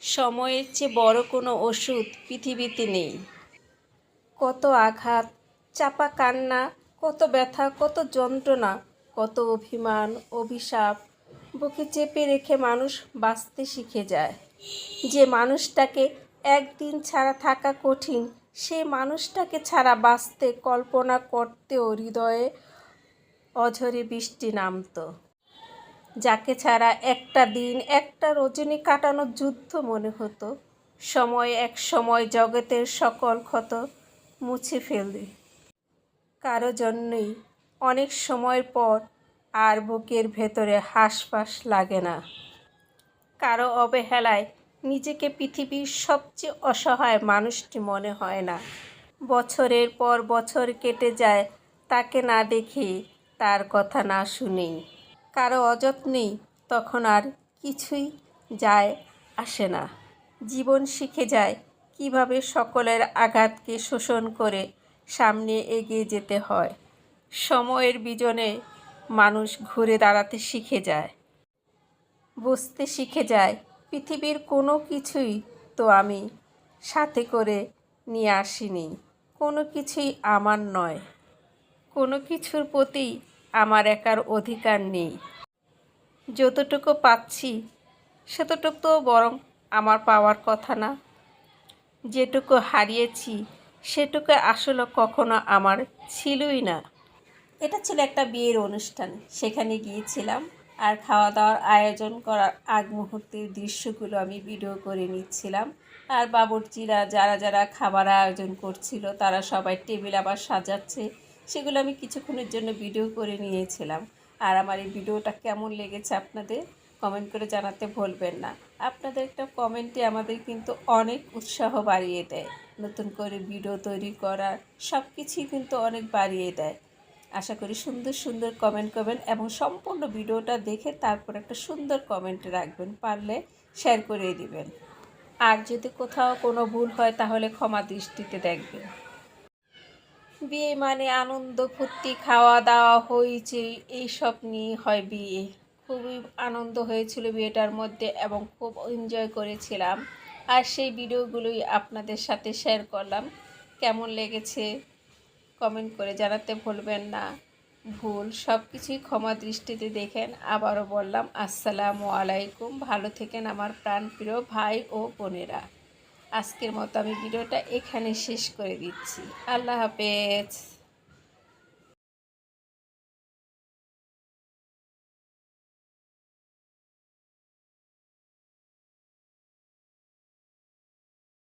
সময়ের চেয়ে বড় কোনো ওষুধ পৃথিবীতে নেই। কত আঘাত, চাপা কান্না, কত ব্যথা, কত যন্ত্রণা, কত অভিমান, অভিশাপ। বুকে চেপে রেখে মানুষ বাঁচতে শিখে যায়। যে মানুষটাকে একদিন ছাড়া থাকা কঠিন, সে মানুষটাকে ছাড়া বাঁচতে কল্পনা করতেও হৃদয়ে অঝরে বৃষ্টি নামতো। যাকে ছাড়া একটা দিন, একটা রজনী কাটানো যুদ্ধ মনে হতো। সময় এক সময় জগতের সকল ক্ষত মুছে ফেলবে। কারও জন্যই অনেক সময় পর আর বুকের ভেতরে হাঁসফাঁস লাগে না। কারও অবহেলায় নিজেকে পৃথিবীর সবচেয়ে অসহায় মানুষটি মনে হয় না। বছরের পর বছর কেটে যায়, তাকে না দেখে তার কথা না শুনেই। কারও অযত্নেই তখন আর কিছুই যায়, আসে না। জীবন শিখে যায় কীভাবে সকলের আঘাতকে শোষণ করে সামনে এগিয়ে যেতে হয়। সময়ের বিজনে মানুষ ঘুরে দাঁড়াতে শিখে যায়। বুঝতে শিখে যায়, পৃথিবীর কোনো কিছুই তো আমি সাথে করে নিয়ে আসিনি। কোনো কিছুই আমার নয়। কোনো কিছুর প্রতি আমার একার অধিকার নেই। যতটুকু পাচ্ছি সেতটুকু তো বরং আমার পাওয়ার কথা না। যেটুকু হারিয়েছি, সেটুকু আসলে কখনো আমার ছিলই না। এটা ছিল একটা বিয়ের অনুষ্ঠান। সেখানে গিয়েছিলাম আর খাওয়া দাওয়ার আয়োজন করার আগ মুহূর্তের দৃশ্যগুলো আমি ভিডিও করে নিচ্ছিলাম। আর বাবুর্চিরা যারা যারা খাবার আয়োজন করছিল, তারা সবাই টেবিল আবার সাজাচ্ছে। সেগুলো আমি কিছুক্ষণের জন্য ভিডিও করে নিয়েছিলাম। আর আমার এই ভিডিওটা কেমন লেগেছে আপনাদের কমেন্ট করে জানাতে ভুলবেন না। আপনাদের একটা কমেন্টে আমাদের কিন্তু অনেক উৎসাহ বাড়িয়ে দেয়। নতুন করে ভিডিও তৈরি করার সব কিছুই কিন্তু অনেক বাড়িয়ে দেয়। আশা করি সুন্দর সুন্দর কমেন্ট করবেন এবং সম্পূর্ণ ভিডিওটা দেখে তারপর একটা সুন্দর কমেন্ট রাখবেন, পারলে শেয়ার করে দিবেন। আর যদি কোথাও কোনো ভুল হয় তাহলে ক্ষমা দৃষ্টিতে দেখবেন। বিয়ে মানে আনন্দ, ফুর্তি খাওয়া দাওয়া হয়েছে এইসব নিয়ে হয় বিয়ে। খুবই আনন্দ হয়েছিল বিয়েটার মধ্যে এবং খুব এনজয় করেছিলাম। আর সেই ভিডিওগুলোই আপনাদের সাথে শেয়ার করলাম। কেমন লেগেছে কমেন্ট করে জানাতে ভুলবেন না। ভুল সব কিছুই ক্ষমা দৃষ্টিতে দেখেন, আবারও বললাম, আসসালামু আলাইকুম। ভালো থেকেন আমার প্রাণপ্রিয় ভাই ও বোনেরা। আজকের মতো আমি ভিডিওটা এখানে শেষ করে দিচ্ছি। আল্লাহ হাফেজ।